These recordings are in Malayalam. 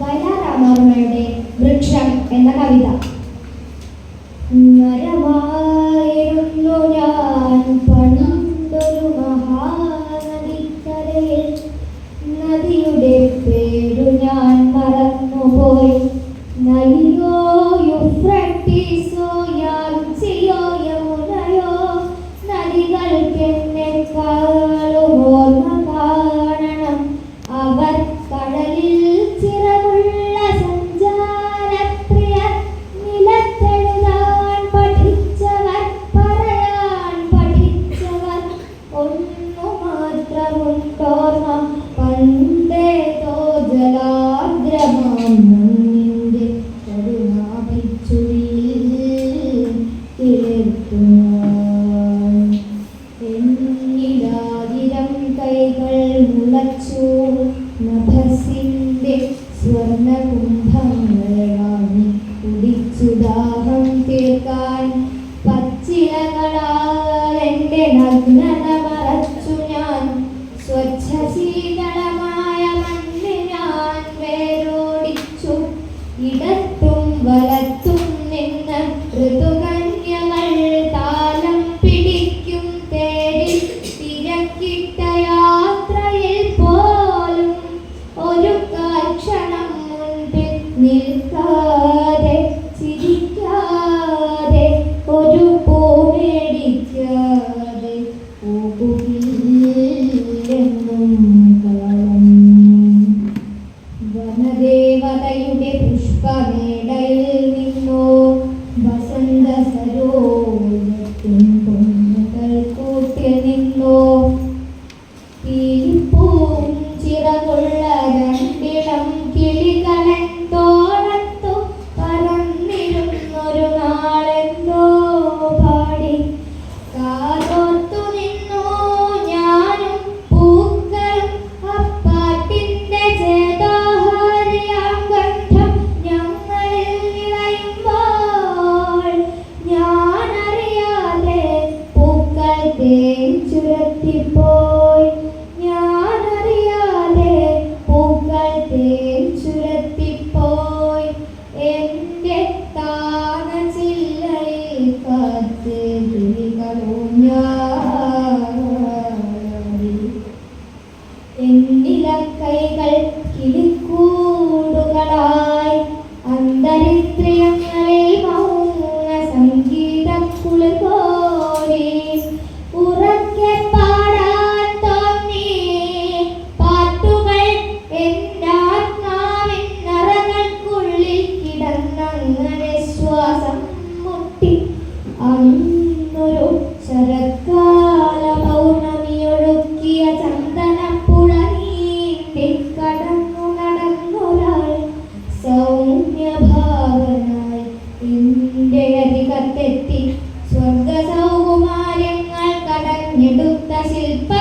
ദയാരാമവർമ്മയുടെ വൃക്ഷം എന്ന കവിത. മരവാ ഇടാതിരം കൈകൾ മുളച്ചു. നഭസിന്റെ സ്വർണ കുംഭങ്ങൾ വാങ്ങി കുടിച്ചു. ദാഹം തീർക്കാൻ പച്ചിലകളാൽ എന്റെ നഗ്നത ele കുഞ്ഞുടുത്ത ശില്പ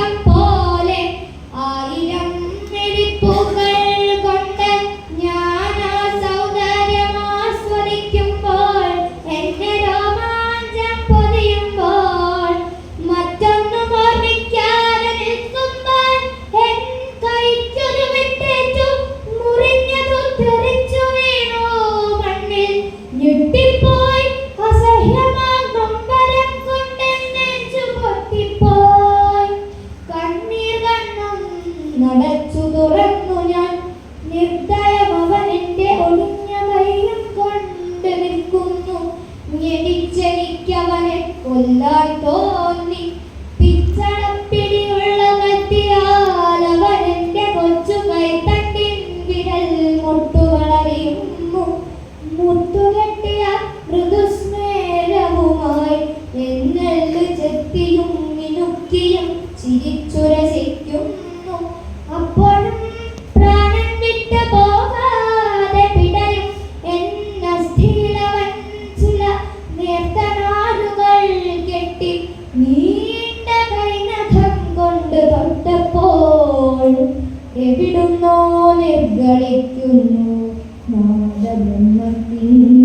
തൊട്ടപ്പോൾ എവിടുന്നോ നിർഗളിക്കുന്നു നാദബ്രഹ്മത്തിൻ